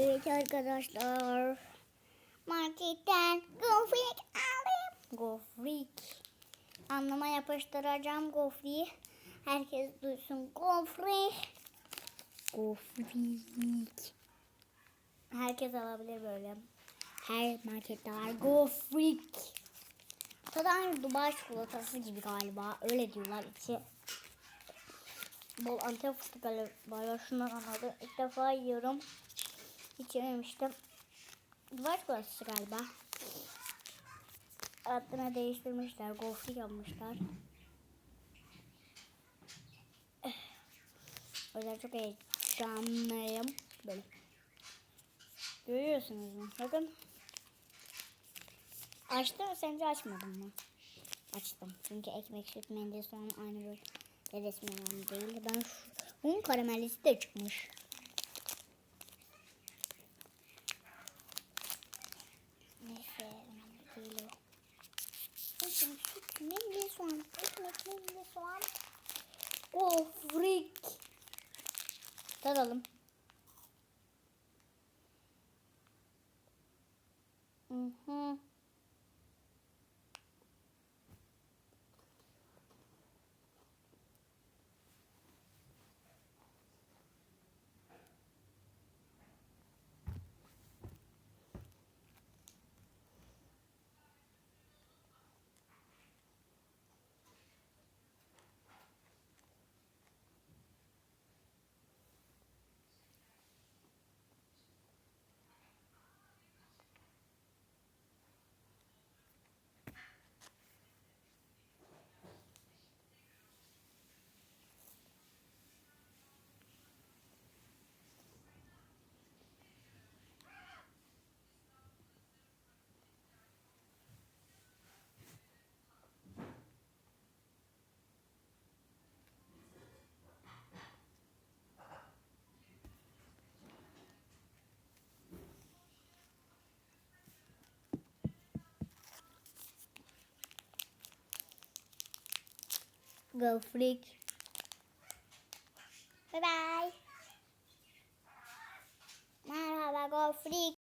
Evet arkadaşlar. Marketten gofrik aldım. Gofrik. Anlama yapıştıracağım gofriyi. Herkes duysun gofrik. Gofrik. Herkes alabilir böyle. Her markette var gofrik. Tadı aynı Dubai çikolatası gibi galiba. Öyle diyorlar içi. Bol antep fıstık galiba. Şundan anladım. İlk defa yiyorum. Hiç yememiştim. Duvar çikolatası galiba. Adını değiştirmişler. Gofrik yapmışlar. O yüzden çok heyecanlıyım. Böyle. Görüyorsunuz mu? Bakın. Açtın mı sence açmadın mı? Açtım. Çünkü ekmek, süt, soğan aynı böyle olan değil. Ben şu, bunun karamellisi de çıkmış. Neyse önemli değil o. Ekmek, süt, mendil, soğan. Ekmek, mendil, soğan. Gofrik. Tadalım. Hı Go Freak. Bye bye. Now Merhaba Go Freak.